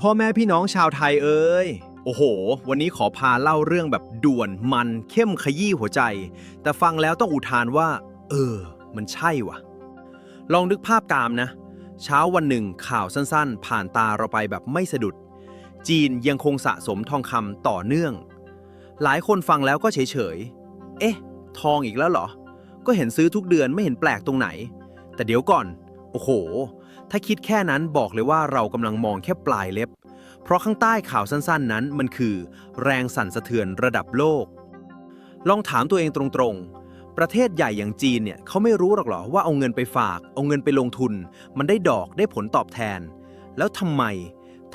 พ่อแม่พี่น้องชาวไทยเอ้ย โอ้โห วันนี้ขอพาเล่าเรื่องแบบด่วนมันเข้มขยี้หัวใจ แต่ฟังแล้วต้องอุทานว่า เออ มันใช่วะลองนึกภาพตามนะ เช้าวันหนึ่งข่าวสั้นๆ ผ่านตาเราไปแบบไม่สะดุด จีนยังคงสะสมทองคำต่อเนื่อง หลายคนฟังแล้วก็เฉยๆ เอ๊ะ ทองอีกแล้วเหรอ ก็เห็นซื้อทุกเดือนไม่เห็นแปลกตรงไหน แต่เดี๋ยวก่อน โอ้โห ถ้าคิดแค่นั้นบอกเลยว่าเรากำลังมองแค่ปลายเล็บ เพราะข้างใต้ข่าวสั้นๆ นั้นมันคือ แรงสั่นสะเทือนระดับโลก ลองถามตัวเองตรงๆ ประเทศใหญ่อย่างจีนเนี่ยเขาไม่รู้หรอกเหรอว่าเอาเงินไปฝาก เอาเงินไปลงทุน มันได้ดอกได้ผลตอบแทน แล้วทำไม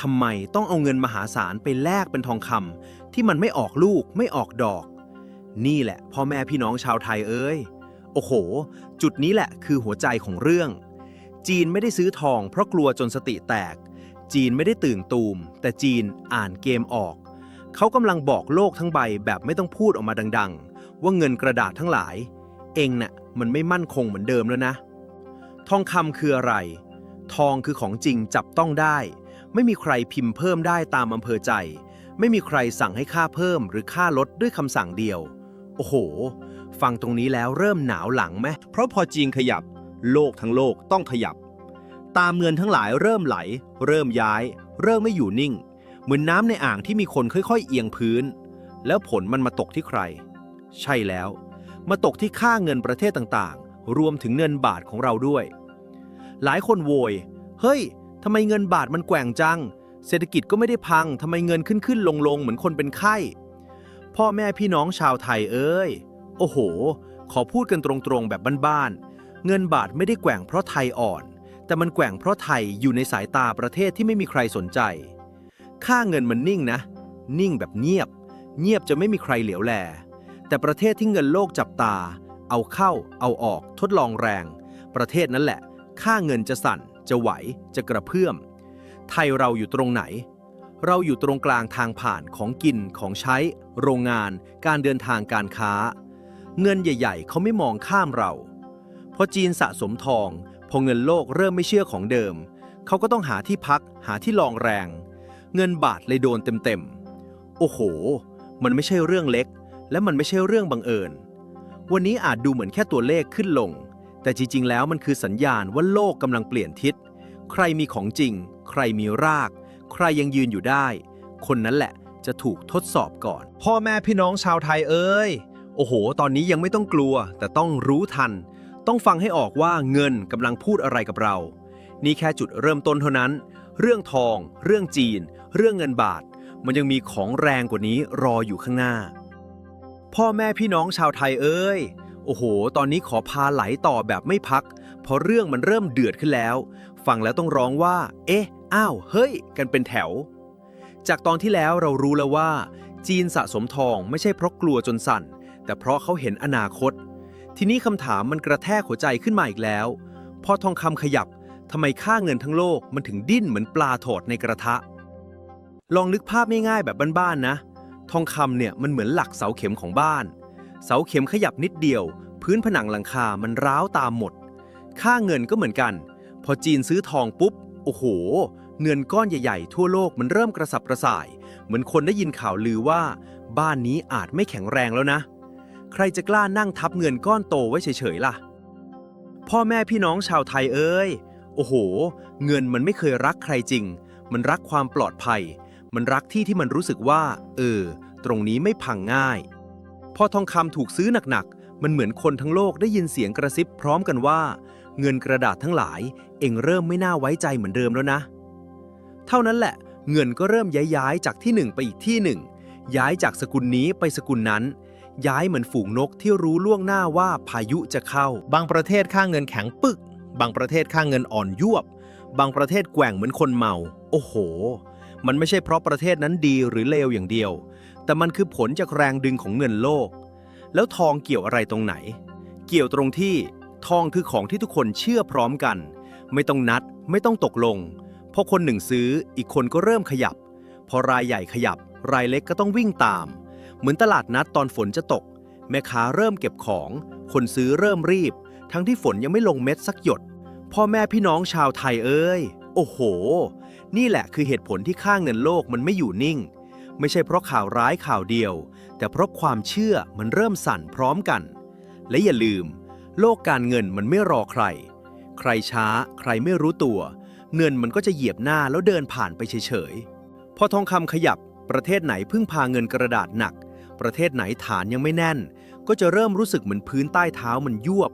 ทำไมต้องเอาเงินมหาศาลไปแลกเป็นทองคำที่มันไม่ออกลูกไม่ออกดอก นี่แหละพ่อแม่พี่น้องชาวไทยเอ้ยโอ้โห จุดนี้แหละคือหัวใจของเรื่อง จีนไม่ได้ซื้อทองเพราะกลัวจนสติแตก จีนไม่ได้ตื่นตูม แต่จีนอ่านเกมออก เขากำลังบอกโลกทั้งใบแบบไม่ต้องพูดออกมาดัง ๆ ว่าเงินกระดาษทั้งหลาย เองน่ะมันไม่มั่นคงเหมือนเดิมแล้วนะ ทองคำคืออะไร ทองคือของจริงจับต้องได้ ไม่มีใครพิมพ์เพิ่มได้ตามอำเภอใจ ไม่มีใครสั่งให้ค่าเพิ่มหรือค่าลดด้วยคำสั่งเดียว โอ้โห ฟังตรงนี้แล้วเริ่มหนาวหลังไหมเพราะพอจีนขยับ โลกทั้งโลกต้องขยับ ตามเงินทั้งหลายเริ่มไหล เริ่มย้าย เริ่มไม่อยู่นิ่ง เหมือนน้ำในอ่างที่มีคนค่อยๆ เอียงพื้น แล้วผลมันมาตกที่ใคร ใช่แล้ว มาตกที่ค่าเงินประเทศต่างๆ รวมถึงเงินบาทของเราด้วย หลายคนโวย เฮ้ยทำไมเงินบาทมันแกว่งจัง เศรษฐกิจก็ไม่ได้พังทำไมเงินขึ้นขึ้นลงลงเหมือนคนเป็นไข้พ่อแม่พี่น้องชาวไทยเอ้ย โอ้โห ขอพูดกันตรงๆแบบบ้านๆ เงินบาทไม่ได้แกว่งเพราะไทยอ่อน แต่มันแกว่งเพราะไทยอยู่ในสายตาประเทศที่ไม่มีใครสนใจ ค่าเงินมันนิ่งนะ นิ่งแบบเงียบ เงียบจะไม่มีใครเหลียวแล แต่ประเทศที่เงินโลกจับตา เอาเข้า เอาออก ทดลองแรง ประเทศนั้นแหละ ค่าเงินจะสั่น จะไหว จะกระเพื่อม ไทยเราอยู่ตรงไหน เราอยู่ตรงกลางทางผ่านของกิน ของใช้ โรงงาน การเดินทางการค้า เงินใหญ่ ๆ เขาไม่มองข้ามเรา พอจีนสะสมทอง พอเงินโลกเริ่มไม่เชื่อของเดิม เขาก็ต้องหาที่พักหาที่ลองแรง เงินบาทเลยโดนเต็มๆ โอ้โห มันไม่ใช่เรื่องเล็ก และมันไม่ใช่เรื่องบังเอิญ วันนี้อาจดูเหมือนแค่ตัวเลขขึ้นลง แต่จริงๆ แล้วมันคือสัญญาณว่าโลกกำลังเปลี่ยนทิศ ใครมีของจริง ใครมีราก ใครยังยืนอยู่ได้ คนนั้นแหละจะถูกทดสอบก่อน พ่อแม่พี่น้องชาวไทยเอ้ย โอ้โห ตอนนี้ยังไม่ต้องกลัว แต่ต้องรู้ทัน ต้องฟังให้ออกว่าเงินกำลังพูดอะไรกับเรา นี่แค่จุดเริ่มต้นเท่านั้น เรื่องทอง เรื่องจีน เรื่องเงินบาท มันยังมีของแรงกว่านี้รออยู่ข้างหน้า พ่อแม่พี่น้องชาวไทยเอ้ย โอ้โห ตอนนี้ขอพาไหลต่อแบบไม่พัก เพราะเรื่องมันเริ่มเดือดขึ้นแล้ว ฟังแล้วต้องร้องว่า เอ๊ะ อ้าว เฮ้ย กันเป็นแถว จากตอนที่แล้วเรารู้แล้วว่า จีนสะสมทองไม่ใช่เพราะกลัวจนสั่น แต่เพราะเขาเห็นอนาคต ทีนี้คำถามมันกระแทกหัวใจขึ้นมาอีกแล้ว พอทองคำขยับทำไมค่าเงินทั้งโลกมันถึงดิ้นเหมือนปลาโถดในกระทะ ลองนึกภาพง่ายๆแบบบ้านๆนะ ทองคำเนี่ยมันเหมือนหลักเสาเข็มของบ้าน เสาเข็มขยับนิดเดียว พื้นผนังหลังคามันร้าวตามหมด ค่าเงินก็เหมือนกัน พอจีนซื้อทองปุ๊บ โอ้โห เงินก้อนใหญ่ๆ ทั่วโลกมันเริ่มกระสับกระส่าย เหมือนคนได้ยินข่าวลือว่า บ้านนี้อาจไม่แข็งแรงแล้วนะ ใครจะกล้านั่งทับเงินก้อนโตไว้เฉยๆล่ะ พ่อแม่พี่น้องชาวไทยเอ้ย โอ้โห เงินมันไม่เคยรักใครจริง มันรักความปลอดภัย มันรักที่ที่มันรู้สึกว่า เออ ตรงนี้ไม่พังง่าย พอทองคำถูกซื้อหนักๆ มันเหมือนคนทั้งโลกได้ยินเสียงกระซิบพร้อมกันว่า เงินกระดาษทั้งหลาย เองเริ่มไม่น่าไว้ใจเหมือนเดิมแล้วนะ เท่านั้นแหละ เงินก็เริ่มย้ายๆจากที่หนึ่งไปอีกที่หนึ่งย้ายจากสกุลนี้ไปสกุลนั้น ย้ายเหมือนฝูงนกที่รู้ล่วงหน้าว่าพายุจะเข้า บางประเทศค่าเงินแข็งปึก บางประเทศค่าเงินอ่อนยวบ บางประเทศแกว่งเหมือนคนเมา โอ้โห มันไม่ใช่เพราะประเทศนั้นดีหรือเลวอย่างเดียว แต่มันคือผลจากแรงดึงของเงินโลก แล้วทองเกี่ยวอะไรตรงไหน เกี่ยวตรงที่ทองคือของที่ทุกคนเชื่อพร้อมกัน ไม่ต้องนัด ไม่ต้องตกลงพอคนหนึ่งซื้ออีกคนก็เริ่มขยับ พอรายใหญ่ขยับ รายเล็กก็ต้องวิ่งตาม เหมือนตลาดนัดตอนฝนจะตก แม่ค้าเริ่มเก็บของ คนซื้อเริ่มรีบ ทั้งที่ฝนยังไม่ลงเม็ดสักหยด พ่อแม่พี่น้องชาวไทยเอ้ย โอ้โห นี่แหละคือเหตุผลที่ค่าเงินโลกมันไม่อยู่นิ่ง ไม่ใช่เพราะข่าวร้ายข่าวเดียว แต่เพราะความเชื่อมันเริ่มสั่นพร้อมกัน และอย่าลืม โลกการเงินมันไม่รอใคร ใครช้า ใครไม่รู้ตัว เงินมันก็จะเหยียบหน้าแล้วเดินผ่านไปเฉยๆพอทองคำขยับประเทศไหนพึ่งพาเงินกระดาษหนัก ประเทศไหนฐานยังไม่แน่น ก็จะเริ่มรู้สึกเหมือนพื้นใต้เท้ามันยวบ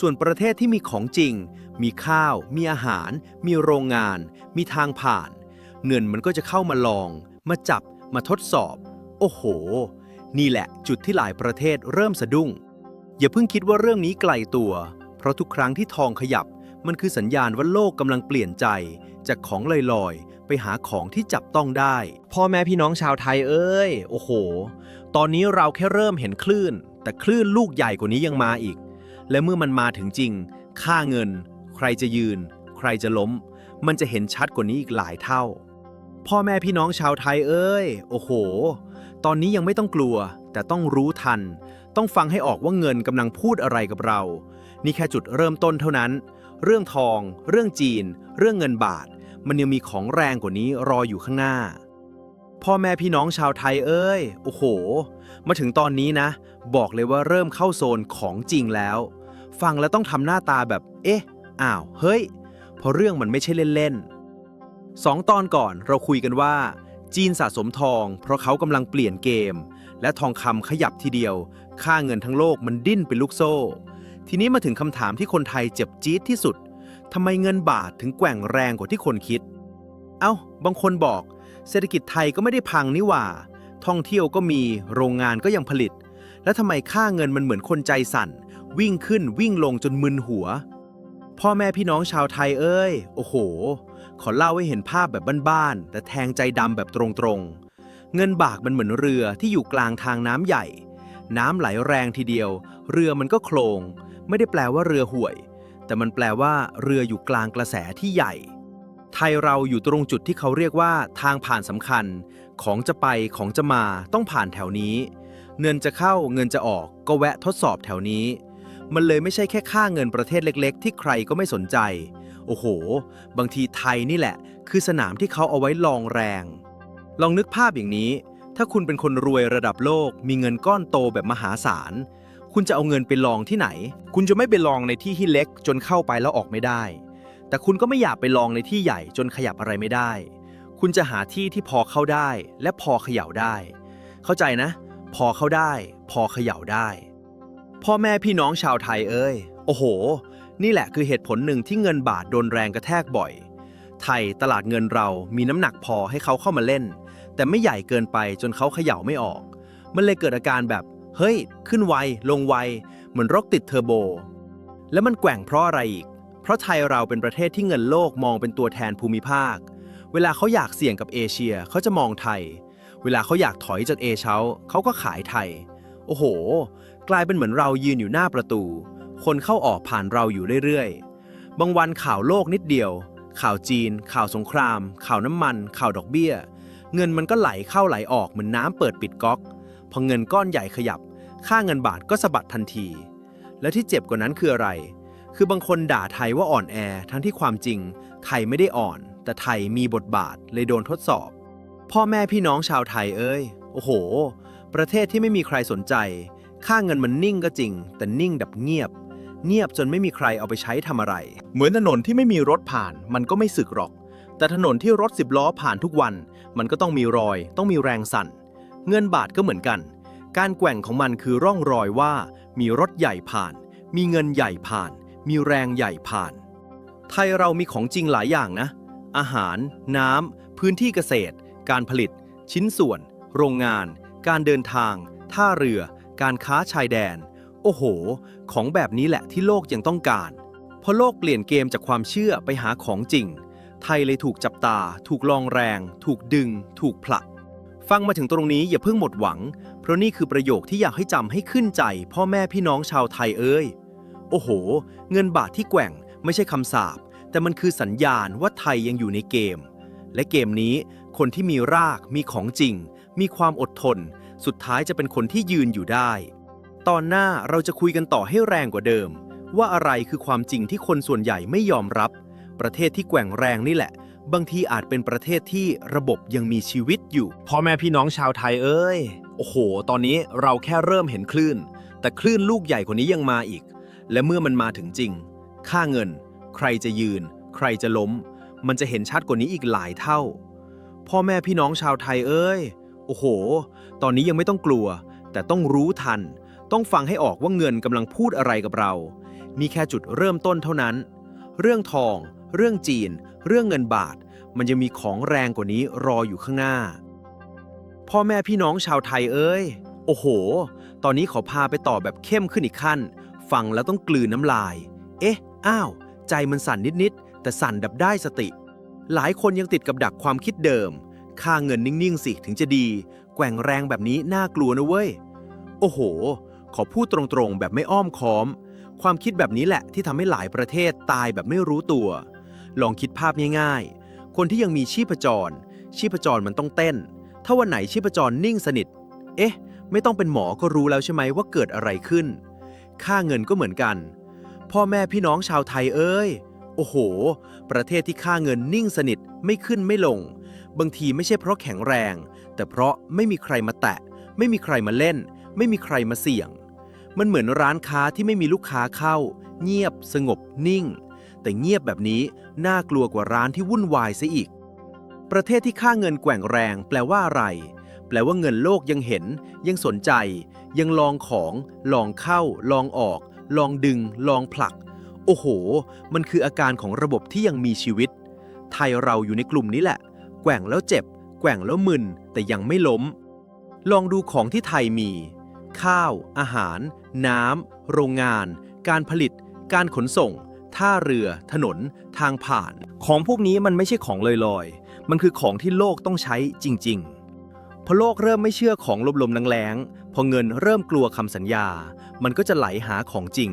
ส่วนประเทศที่มีของจริง มีข้าว มีอาหาร มีโรงงาน มีทางผ่าน เงินมันก็จะเข้ามาลอง มาจับ มาทดสอบ โอ้โห นี่แหละจุดที่หลายประเทศเริ่มสะดุ้ง อย่าเพิ่งคิดว่าเรื่องนี้ไกลตัว เพราะทุกครั้งที่ทองขยับ มันคือสัญญาณว่าโลกกำลังเปลี่ยนใจ จากของลอยๆไปหาของที่จับต้องได้ พ่อแม่พี่น้องชาวไทยเอ้ย โอ้โห ตอนนี้เราแค่เริ่มเห็นคลื่น แต่คลื่นลูกใหญ่กว่านี้ยังมาอีก และเมื่อมันมาถึงจริง ค่าเงิน ใครจะยืน ใครจะล้ม มันจะเห็นชัดกว่านี้อีกหลายเท่า พ่อแม่พี่น้องชาวไทยเอ้ย โอ้โห ตอนนี้ยังไม่ต้องกลัว แต่ต้องรู้ทัน ต้องฟังให้ออกว่าเงินกำลังพูดอะไรกับเรา นี่แค่จุดเริ่มต้นเท่านั้น เรื่องทอง เรื่องจีน เรื่องเงินบาท มันยังมีของแรงกว่านี้รออยู่ข้างหน้า พ่อแม่พี่น้องชาวไทยเอ้ย โอ้โห มาถึงตอนนี้นะ บอกเลยว่าเริ่มเข้าโซนของจริงแล้ว ฟังแล้วต้องทำหน้าตาแบบ เอ๊ะ อ้าว เฮ้ย เพราะเรื่องมันไม่ใช่เล่นๆสองตอนก่อนเราคุยกันว่า จีนสะสมทอง เพราะเขากำลังเปลี่ยนเกม และทองคำขยับทีเดียว ค่าเงินทั้งโลกมันดิ้นเป็นลูกโซ่ ทีนี้มาถึงคำถามที่คนไทยเจ็บจี๊ดที่สุดทำไมเงินบาทถึงแกว่งแรงกว่าที่คนคิด เอ้า บางคนบอก เศรษฐกิจไทยก็ไม่ได้พังนี่หว่า ท่องเที่ยวก็มีโรงงานก็ยังผลิต แล้วทำไมค่าเงินมันเหมือนคนใจสั่น วิ่งขึ้นวิ่งลงจนมึนหัว พ่อแม่พี่น้องชาวไทยเอ้ย โอ้โห ขอเล่าให้เห็นภาพแบบบ้านๆแต่แทงใจดำแบบตรงๆ เงินบากมันเหมือนเรือที่อยู่กลางทางน้ำใหญ่ น้ำไหลแรงทีเดียว เรือมันก็โคลง ไม่ได้แปลว่าเรือห่วย แต่มันแปลว่าเรืออยู่กลางกระแสที่ใหญ่ ไทยเราอยู่ตรงจุดที่เขาเรียกว่าทางผ่านสำคัญ ของจะไปของจะมาต้องผ่านแถวนี้ เงินจะเข้าเงินจะออกก็แวะทดสอบแถวนี้ มันเลยไม่ใช่แค่ค่าเงินประเทศเล็ก ๆ ที่ใครก็ไม่สนใจ โอ้โห บางทีไทยนี่แหละ คือสนามที่เขาเอาไว้ลองแรง ลองนึกภาพอย่างนี้ ถ้าคุณเป็นคนรวยระดับโลก มีเงินก้อนโตแบบมหาศาลคุณจะเอาเงินไปลองที่ไหน คุณจะไม่ไปลองในที่ที่เล็กจนเข้าไปแล้วออกไม่ได้ แต่คุณก็ไม่อยากไปลองในที่ใหญ่จนขยับอะไรไม่ได้ คุณจะหาที่ที่พอเข้าได้ และพอเขย่าได้ เข้าใจนะ พอเข้าได้ พอเขย่าได้ พ่อแม่พี่น้องชาวไทยเอ้ย โอ้โห นี่แหละคือเหตุผลหนึ่งที่เงินบาทโดนแรงกระแทกบ่อย ไทยตลาดเงินเรามีน้ำหนักพอให้เขาเข้ามาเล่น แต่ไม่ใหญ่เกินไปจนเขาเขย่าไม่ออก มันเลยเกิดอาการแบบ เฮ้ย ขึ้นไวลงไวเหมือนรถติดเทอร์โบ แล้วมันแกว่งเพราะอะไรอีก เพราะไทยเราเป็นประเทศที่เงินโลกมองเป็นตัวแทนภูมิภาค เวลาเขาอยากเสี่ยงกับเอเชียเขาจะมองไทย เวลาเขาอยากถอยจากเอเชาเขาก็ขายไทย โอ้โห กลายเป็นเหมือนเรายืนอยู่หน้าประตู คนเข้าออกผ่านเราอยู่เรื่อยๆ บางวันข่าวโลกนิดเดียว ข่าวจีน ข่าวสงคราม ข่าวน้ำมัน ข่าวดอกเบี้ย เงินมันก็ไหลเข้าไหลออกเหมือนน้ำเปิดปิดก๊อก พอเงินก้อนใหญ่ขยับ ค่าเงินบาทก็สะบัดทันที และที่เจ็บกว่านั้นคืออะไร คือบางคนด่าไทยว่าอ่อนแอ ทั้งที่ความจริง ไทยไม่ได้อ่อน แต่ไทยมีบทบาทเลยโดนทดสอบ พ่อแม่พี่น้องชาวไทยเอ้ย โอ้โห ประเทศที่ไม่มีใครสนใจ ค่าเงินมันนิ่งก็จริง แต่นิ่งดับเงียบ เงียบจนไม่มีใครเอาไปใช้ทำอะไร เหมือนถนนที่ไม่มีรถผ่าน มันก็ไม่สึกหรอก แต่ถนนที่รถสิบล้อผ่านทุกวัน มันก็ต้องมีรอย ต้องมีแรงสั่น เงินบาทก็เหมือนกัน การแกว่งของมันคือร่องรอยว่า มีรถใหญ่ผ่าน มีเงินใหญ่ผ่าน มีแรงใหญ่ผ่าน ไทยเรามีของจริงหลายอย่างนะ อาหาร น้ำ พื้นที่เกษตร การผลิต ชิ้นส่วน โรงงาน การเดินทาง ท่าเรือ การค้าชายแดน โอ้โห ของแบบนี้แหละที่โลกยังต้องการ พอโลกเปลี่ยนเกมจากความเชื่อไปหาของจริง ไทยเลยถูกจับตา ถูกลองแรง ถูกดึง ถูกผลักฟังมาถึงตรงนี้อย่าเพิ่งหมดหวัง เพราะนี่คือประโยคที่อยากให้จำให้ขึ้นใจ พ่อแม่พี่น้องชาวไทยเอ้ย โอ้โห เงินบาทที่แกว่งไม่ใช่คำสาปแต่มันคือสัญญาณว่าไทยยังอยู่ในเกม และเกมนี้คนที่มีรากมีของจริง มีความอดทน สุดท้ายจะเป็นคนที่ยืนอยู่ได้ ตอนหน้าเราจะคุยกันต่อให้แรงกว่าเดิม ว่าอะไรคือความจริงที่คนส่วนใหญ่ไม่ยอมรับ ประเทศที่แกว่งแรงนี่แหละ บางทีอาจเป็นประเทศที่ระบบยังมีชีวิตอยู่พ่อแม่พี่น้องชาวไทยเอ้ย โอ้โห ตอนนี้เราแค่เริ่มเห็นคลื่น แต่คลื่นลูกใหญ่กว่านี้ยังมาอีก และเมื่อมันมาถึงจริง ค่าเงิน ใครจะยืน ใครจะล้ม มันจะเห็นชัดกว่านี้อีกหลายเท่า พ่อแม่พี่น้องชาวไทยเอ้ย โอ้โห ตอนนี้ยังไม่ต้องกลัว แต่ต้องรู้ทัน ต้องฟังให้ออกว่าเงินกำลังพูดอะไรกับเรา นี่แค่จุดเริ่มต้นเท่านั้น เรื่องทอง เรื่องจีน เรื่องเงินบาท มันยังมีของแรงกว่านี้รออยู่ข้างหน้า พ่อแม่พี่น้องชาวไทยเอ้ย โอ้โห ตอนนี้ขอพาไปต่อแบบเข้มขึ้นอีกขั้น ฟังแล้วต้องกลืนน้ำลาย เอ๊ะ อ้าว ใจมันสั่นนิดๆ แต่สั่นดับได้สติ หลายคนยังติดกับดักความคิดเดิม ค่าเงินนิ่งๆ สิถึงจะดี แกว่งแรงแบบนี้น่ากลัวนะเว้ย โอ้โห ขอพูดตรงๆ แบบไม่อ้อมค้อม ความคิดแบบนี้แหละที่ทำให้หลายประเทศตายแบบไม่รู้ตัว ลองคิดภาพง่ายๆ คนที่ยังมีชีพจร ชีพจรมันต้องเต้น ถ้าวันไหนชีพจรนิ่งสนิท เอ๊ะ ไม่ต้องเป็นหมอก็รู้แล้วใช่ไหมว่าเกิดอะไรขึ้น ค่าเงินก็เหมือนกัน พ่อแม่พี่น้องชาวไทยเอ้ย โอ้โห ประเทศที่ค่าเงินนิ่งสนิทไม่ขึ้นไม่ลง บางทีไม่ใช่เพราะแข็งแรง แต่เพราะไม่มีใครมาแตะ ไม่มีใครมาเล่น ไม่มีใครมาเสี่ยง มันเหมือนร้านค้าที่ไม่มีลูกค้าเข้า เงียบสงบนิ่ง แต่เงียบแบบนี้น่ากลัวกว่าร้านที่วุ่นวายซะอีก ประเทศที่ค่าเงินแกว่งแรง แปลว่าอะไร แปลว่าเงินโลกยังเห็น ยังสนใจ ยังลองของ ลองเข้า ลองออก ลองดึง ลองผลัก โอ้โห มันคืออาการของระบบที่ยังมีชีวิต ไทยเราอยู่ในกลุ่มนี้แหละ แกว่งแล้วเจ็บ แกว่งแล้วมึน แต่ยังไม่ล้ม ลองดูของที่ไทยมี ข้าว อาหาร น้ำ โรงงาน การผลิต การขนส่ง ท่าเรือ ถนน ทางผ่าน ของพวกนี้มันไม่ใช่ของลอยๆ มันคือของที่โลกต้องใช้จริง ๆ พอโลกเริ่มไม่เชื่อของลมๆแรงๆพอเงินเริ่มกลัวคำสัญญา มันก็จะไหลหาของจริง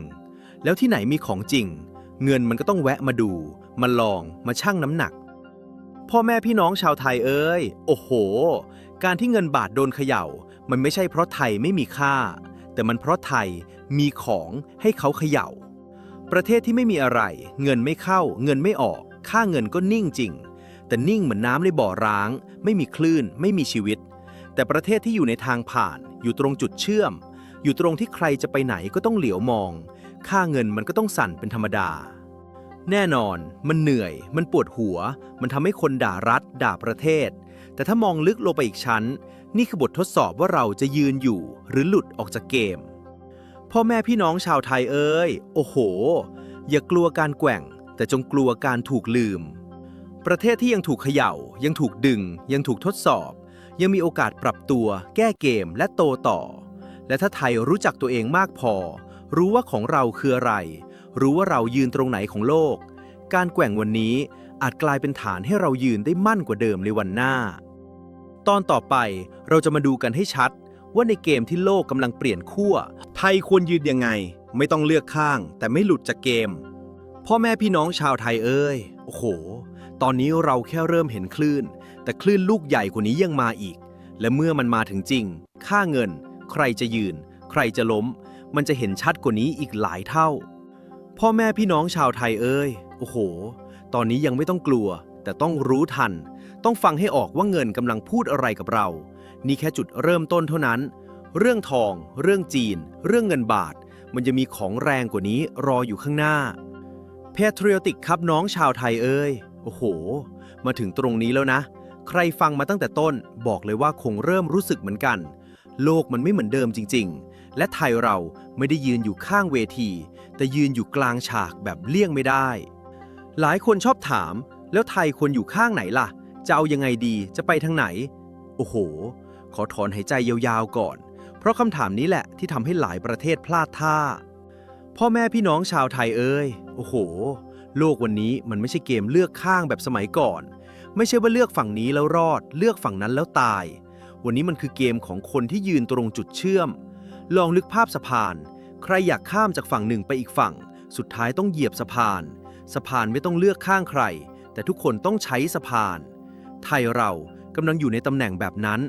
แล้วที่ไหนมีของจริง เงินมันก็ต้องแวะมาดู มาลองมาชั่งน้ำหนัก พ่อแม่พี่น้องชาวไทยเอ้ย โอ้โห การที่เงินบาทโดนเขย่า มันไม่ใช่เพราะไทยไม่มีค่า แต่มันเพราะไทยมีของให้เขาเขย่า ประเทศที่ไม่มีอะไร เงินไม่เข้า เงินไม่ออก ค่าเงินก็นิ่งจริง แต่นิ่งเหมือนน้ำในบ่อร้าง ไม่มีคลื่น ไม่มีชีวิต แต่ประเทศที่อยู่ในทางผ่านอยู่ตรงจุดเชื่อม อยู่ตรงที่ใครจะไปไหนก็ต้องเหลียวมอง ค่าเงินมันก็ต้องสั่นเป็นธรรมดา แน่นอน มันเหนื่อย มันปวดหัว มันทำให้คนด่ารัฐ ด่าประเทศ แต่ถ้ามองลึกลงไปอีกชั้น นี่คือบททดสอบว่าเราจะยืนอยู่ หรือหลุดออกจากเกม พ่อแม่พี่น้องชาวไทยเอ้ย โอ้โห อย่ากลัวการแกว่ง แต่จงกลัวการถูกลืม ประเทศที่ยังถูกเขย่า ยังถูกดึง ยังถูกทดสอบ ยังมีโอกาสปรับตัว แก้เกมและโตต่อ และถ้าไทยรู้จักตัวเองมากพอ รู้ว่าของเราคืออะไร รู้ว่าเรายืนตรงไหนของโลก การแกว่งวันนี้อาจกลายเป็นฐานให้เรายืนได้มั่นกว่าเดิมในวันหน้า ตอนต่อไปเราจะมาดูกันให้ชัด ว่าในเกมที่โลกกำลังเปลี่ยนขั้ว ไทยควรยืนยังไง ไม่ต้องเลือกข้าง แต่ไม่หลุดจากเกม พ่อแม่พี่น้องชาวไทยเอ้ย โอ้โห ตอนนี้เราแค่เริ่มเห็นคลื่น แต่คลื่นลูกใหญ่กว่านี้ยังมาอีก และเมื่อมันมาถึงจริง ค่าเงิน ใครจะยืน ใครจะล้ม มันจะเห็นชัดกว่านี้อีกหลายเท่า พ่อแม่พี่น้องชาวไทยเอ้ย โอ้โห ตอนนี้ยังไม่ต้องกลัว แต่ต้องรู้ทัน ต้องฟังให้ออกว่าเงินกำลังพูดอะไรกับเรา นี่แค่จุดเริ่มต้นเท่านั้น เรื่องทอง เรื่องจีน เรื่องเงินบาท มันจะมีของแรงกว่านี้รออยู่ข้างหน้า p a t r i o t i c ครับน้องชาวไทยเอ้ย โอ้โห มาถึงตรงนี้แล้วนะ ใครฟังมาตั้งแต่ต้นบอกเลยว่าคงเริ่มรู้สึกเหมือนกัน โลกมันไม่เหมือนเดิมจริง ๆ และไทยเราไม่ได้ยืนอยู่ข้างเวที แต่ยืนอยู่กลางฉากแบบเลี่ยงไม่ได้ หลายคนชอบถาม แล้วไทยควรอยู่ข้างไหนล่ะ จะเอายังไงดีจะไปทางไหน โอ้โห ขอถอนหายใจยาวๆก่อน เพราะคำถามนี้แหละที่ทำให้หลายประเทศพลาดท่า พ่อแม่พี่น้องชาวไทยเอ้ย โอ้โห โลกวันนี้มันไม่ใช่เกมเลือกข้างแบบสมัยก่อน ไม่ใช่ว่าเลือกฝั่งนี้แล้วรอด เลือกฝั่งนั้นแล้วตาย วันนี้มันคือเกมของคนที่ยืนตรงจุดเชื่อม ลองนึกภาพสะพาน ใครอยากข้ามจากฝั่งหนึ่งไปอีกฝั่ง สุดท้ายต้องเหยียบสะพาน สะพานไม่ต้องเลือกข้างใคร แต่ทุกคนต้องใช้สะพาน ไทยเรากำลังอยู่ในตำแหน่งแบบนั้น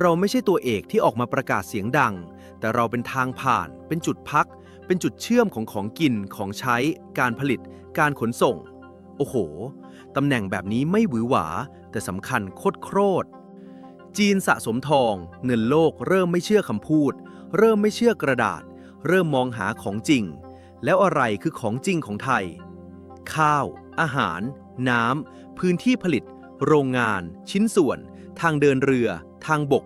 เราไม่ใช่ตัวเอกที่ออกมาประกาศเสียงดัง แต่เราเป็นทางผ่าน เป็นจุดพัก เป็นจุดเชื่อมของของกินของใช้ การผลิต การขนส่ง โอ้โห ตำแหน่งแบบนี้ไม่หวือหวา แต่สำคัญโคตรโครจีนสะสมทอง เงินโลกเริ่มไม่เชื่อคำพูด เริ่มไม่เชื่อกระดาษ เริ่มมองหาของจริง แล้วอะไรคือของจริงของไทย ข้าว อาหาร น้ำพื้นที่ผลิต โรงงาน ชิ้นส่วน ทางเดินเรือ ทางบก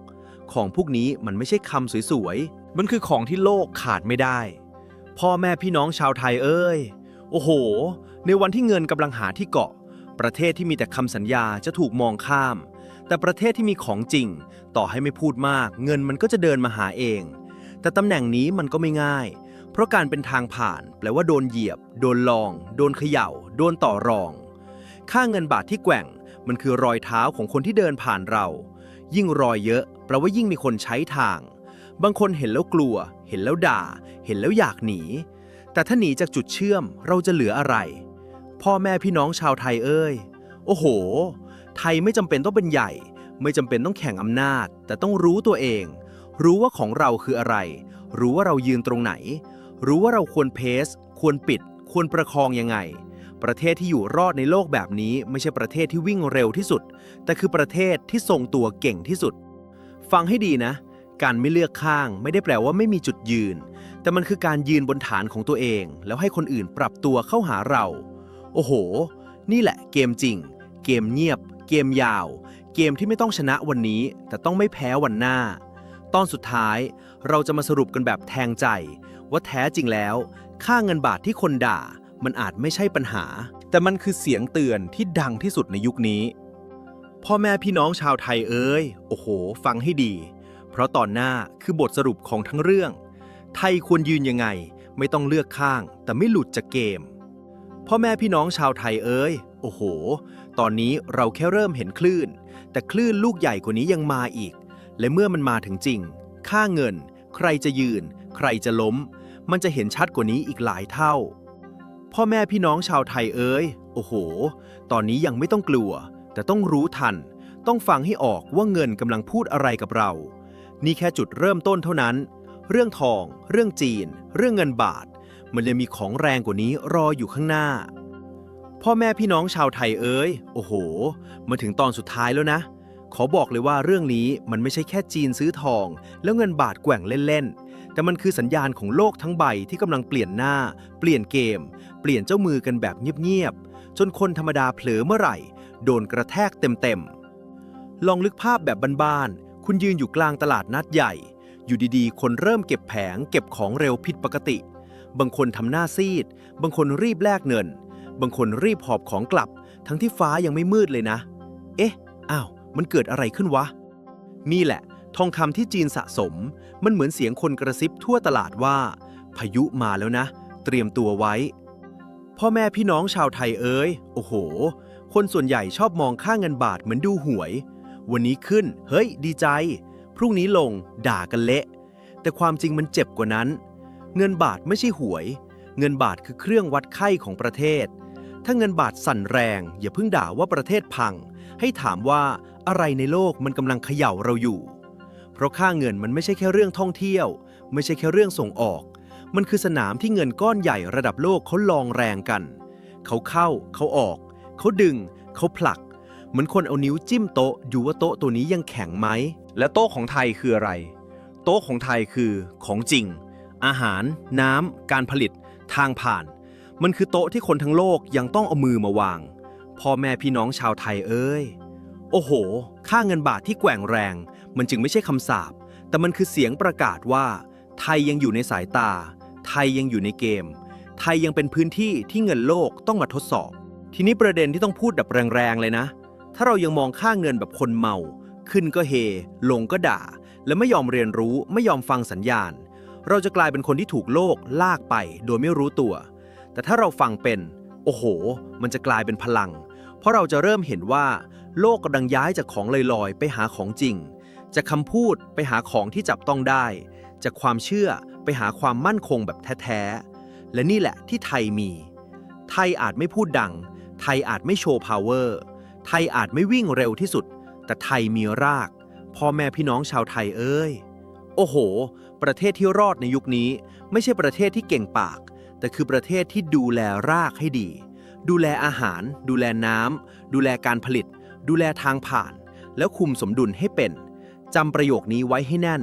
ของพวกนี้มันไม่ใช่คำสวยๆ มันคือของที่โลกขาดไม่ได้ พ่อแม่พี่น้องชาวไทยเอ้ย โอ้โห ในวันที่เงินกำลังหาที่เกาะ ประเทศที่มีแต่คำสัญญาจะถูกมองข้าม แต่ประเทศที่มีของจริง ต่อให้ไม่พูดมาก เงินมันก็จะเดินมาหาเอง แต่ตำแหน่งนี้มันก็ไม่ง่าย เพราะการเป็นทางผ่าน แปลว่าโดนเหยียบ โดนลอง โดนเขย่า โดนต่อรอง ค่าเงินบาทที่แกว่ง มันคือรอยเท้าของคนที่เดินผ่านเรา ยิ่งรอยเยอะแปลว่ายิ่งมีคนใช้ทาง บางคนเห็นแล้วกลัว เห็นแล้วด่า เห็นแล้วอยากหนี แต่ถ้าหนีจากจุดเชื่อมเราจะเหลืออะไร พ่อแม่พี่น้องชาวไทยเอ้ย โอ้โห ไทยไม่จำเป็นต้องเป็นใหญ่ ไม่จำเป็นต้องแข่งอำนาจ แต่ต้องรู้ตัวเอง รู้ว่าของเราคืออะไร รู้ว่าเรายืนตรงไหน รู้ว่าเราควรเพส ควรปิด ควรประคองยังไงประเทศที่อยู่รอดในโลกแบบนี้ไม่ใช่ประเทศที่วิ่งเร็วที่สุด แต่คือประเทศที่ทรงตัวเก่งที่สุด ฟังให้ดีนะ การไม่เลือกข้าง ไม่ได้แปลว่าไม่มีจุดยืน แต่มันคือการยืนบนฐานของตัวเอง แล้วให้คนอื่นปรับตัวเข้าหาเรา โอ้โห นี่แหละเกมจริง เกมเงียบ เกมยาว เกมที่ไม่ต้องชนะวันนี้ แต่ต้องไม่แพ้วันหน้า ตอนสุดท้ายเราจะมาสรุปกันแบบแทงใจ ว่าแท้จริงแล้ว ค่าเงินบาทที่คนด่า มันอาจไม่ใช่ปัญหา แต่มันคือเสียงเตือนที่ดังที่สุดในยุคนี้ พ่อแม่พี่น้องชาวไทยเอ้ย โอ้โห ฟังให้ดี เพราะตอนหน้าคือบทสรุปของทั้งเรื่อง ไทยควรยืนยังไง ไม่ต้องเลือกข้าง แต่ไม่หลุดจากเกม พ่อแม่พี่น้องชาวไทยเอ้ย โอ้โห ตอนนี้เราแค่เริ่มเห็นคลื่น แต่คลื่นลูกใหญ่กว่านี้ยังมาอีก และเมื่อมันมาถึงจริง ค่าเงิน ใครจะยืน ใครจะล้ม มันจะเห็นชัดกว่านี้อีกหลายเท่า พ่อแม่พี่น้องชาวไทยเอ้ย โอ้โห ตอนนี้ยังไม่ต้องกลัว แต่ต้องรู้ทัน ต้องฟังให้ออกว่าเงินกำลังพูดอะไรกับเรา นี่แค่จุดเริ่มต้นเท่านั้น เรื่องทอง เรื่องจีน เรื่องเงินบาท มันยังมีของแรงกว่านี้รออยู่ข้างหน้า พ่อแม่พี่น้องชาวไทยเอ้ย โอ้โห มาถึงตอนสุดท้ายแล้วนะ ขอบอกเลยว่าเรื่องนี้มันไม่ใช่แค่จีนซื้อทอง แล้วเงินบาทแกว่งเล่นๆ แต่มันคือสัญญาณของโลกทั้งใบที่กำลังเปลี่ยนหน้า เปลี่ยนเกม เปลี่ยนเจ้ามือกันแบบเงียบๆ จนคนธรรมดาเผลอเมื่อไหร่ โดนกระแทกเต็มๆ ลองลึกภาพแบบบ้านๆ คุณยืนอยู่กลางตลาดนัดใหญ่ อยู่ดีๆ คนเริ่มเก็บแผง เก็บของเร็วผิดปกติ บางคนทำหน้าซีด บางคนรีบแลกเงิน บางคนรีบหอบของกลับ ทั้งที่ฟ้ายังไม่มืดเลยนะ เอ๊ะ อ้าว มันเกิดอะไรขึ้นวะ นี่แหละ ทองคำที่จีนสะสม มันเหมือนเสียงคนกระซิบทั่วตลาดว่า พายุมาแล้วนะ เตรียมตัวไว้ พ่อแม่พี่น้องชาวไทยเอ้ย โอ้โห คนส่วนใหญ่ชอบมองค่าเงินบาทเหมือนดูหวย วันนี้ขึ้น เฮ้ย ดีใจ พรุ่งนี้ลง ด่ากันเละ แต่ความจริงมันเจ็บกว่านั้น เงินบาทไม่ใช่หวย เงินบาทคือเครื่องวัดไข้ของประเทศ ถ้าเงินบาทสั่นแรง อย่าเพิ่งด่าว่าประเทศพัง ให้ถามว่าอะไรในโลกมันกำลังเขย่าเราอยู่ เพราะค่าเงินมันไม่ใช่แค่เรื่องท่องเที่ยว ไม่ใช่แค่เรื่องส่งออก มันคือสนามที่เงินก้อนใหญ่ระดับโลกเขาลองแรงกัน เขาเข้า เขาออก เขาดึง เขาผลัก เหมือนคนเอานิ้วจิ้มโต๊ะดูว่าโต๊ะตัวนี้ยังแข็งไหม และโต๊ะของไทยคืออะไร โต๊ะของไทยคือของจริง อาหาร น้ำ การผลิต ทางผ่าน มันคือโต๊ะที่คนทั้งโลกยังต้องเอามือมาวาง พ่อแม่พี่น้องชาวไทยเอ้ย โอ้โห ค่าเงินบาทที่แกว่งแรง มันจึงไม่ใช่คำสาปแต่มันคือเสียงประกาศว่า ไทยยังอยู่ในสายตา ไทยยังอยู่ในเกม ไทยยังเป็นพื้นที่ที่เงินโลกต้องมาทดสอบ ทีนี้ประเด็นที่ต้องพูดแบบแรงๆเลยนะ ถ้าเรายังมองค่าเงินแบบคนเมา ขึ้นก็เฮ ลงก็ด่า และไม่ยอมเรียนรู้ไม่ยอมฟังสัญญาณ เราจะกลายเป็นคนที่ถูกโลกลากไปโดยไม่รู้ตัว แต่ถ้าเราฟังเป็น โอ้โห มันจะกลายเป็นพลัง เพราะเราจะเริ่มเห็นว่า โลกกำลังย้ายจากของลอยๆ ไปหาของจริง จากคำพูดไปหาของที่จับต้องได้ จากความเชื่อไปหาความมั่นคงแบบแท้ๆ และนี่แหละที่ไทยมี ไทยอาจไม่พูดดัง ไทยอาจไม่โชว์พาวเวอร์ ไทยอาจไม่วิ่งเร็วที่สุด แต่ไทยมีราก พ่อแม่พี่น้องชาวไทยเอ้ย โอ้โห ประเทศที่รอดในยุคนี้ ไม่ใช่ประเทศที่เก่งปาก แต่คือประเทศที่ดูแลรากให้ดี ดูแลอาหาร ดูแลน้ำดูแลการผลิต ดูแลทางผ่าน แล้วคุมสมดุลให้เป็นจำประโยคนี้ไว้ให้แน่น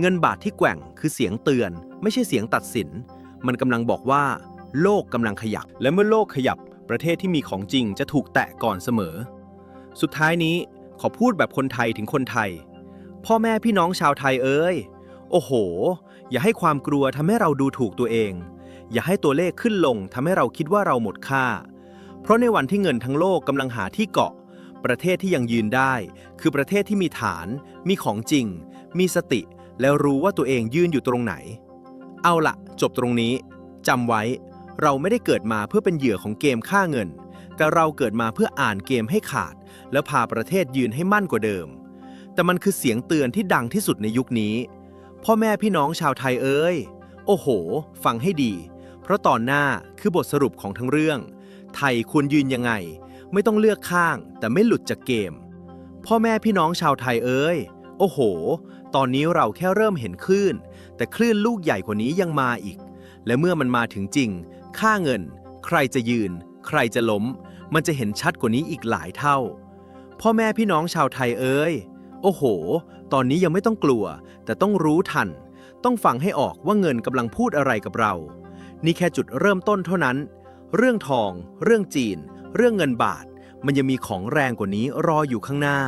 เงินบาทที่แกว่งคือเสียงเตือน ไม่ใช่เสียงตัดสิน มันกำลังบอกว่า โลกกำลังขยับ และเมื่อโลกขยับ ประเทศที่มีของจริงจะถูกแตะก่อนเสมอ สุดท้ายนี้ขอพูดแบบคนไทยถึงคนไทย พ่อแม่พี่น้องชาวไทยเอ้ย โอ้โห อย่าให้ความกลัวทำให้เราดูถูกตัวเอง อย่าให้ตัวเลขขึ้นลงทำให้เราคิดว่าเราหมดค่า เพราะในวันที่เงินทั้งโลกกำลังหาที่เกาะ ประเทศที่ยังยืนได้ คือประเทศที่มีฐาน มีของจริง มีสติ แล้วรู้ว่าตัวเองยืนอยู่ตรงไหน เอาละจบตรงนี้จำไว้ เราไม่ได้เกิดมาเพื่อเป็นเหยื่อของเกมฆ่าเงิน แต่เราเกิดมาเพื่ออ่านเกมให้ขาด แล้วพาประเทศยืนให้มั่นกว่าเดิม แต่มันคือเสียงเตือนที่ดังที่สุดในยุคนี้ พ่อแม่พี่น้องชาวไทยเอ้ย โอ้โห ฟังให้ดี เพราะตอนหน้าคือบทสรุปของทั้งเรื่อง ไทยควรยืนยังไง ไม่ต้องเลือกข้าง แต่ไม่หลุดจากเกม พ่อแม่พี่น้องชาวไทยเอ้ย โอ้โห ตอนนี้เราแค่เริ่มเห็นคลื่น แต่คลื่นลูกใหญ่กว่านี้ยังมาอีก และเมื่อมันมาถึงจริง ค่าเงิน ใครจะยืน ใครจะล้ม มันจะเห็นชัดกว่านี้อีกหลายเท่า พ่อแม่พี่น้องชาวไทยเอ้ย โอ้โห ตอนนี้ยังไม่ต้องกลัว แต่ต้องรู้ทัน ต้องฟังให้ออกว่าเงินกำลังพูดอะไรกับเรา นี่แค่จุดเริ่มต้นเท่านั้น เรื่องทอง เรื่องจีน เรื่องเงินบาท มันยังมีของแรงกว่านี้รออยู่ข้างหน้า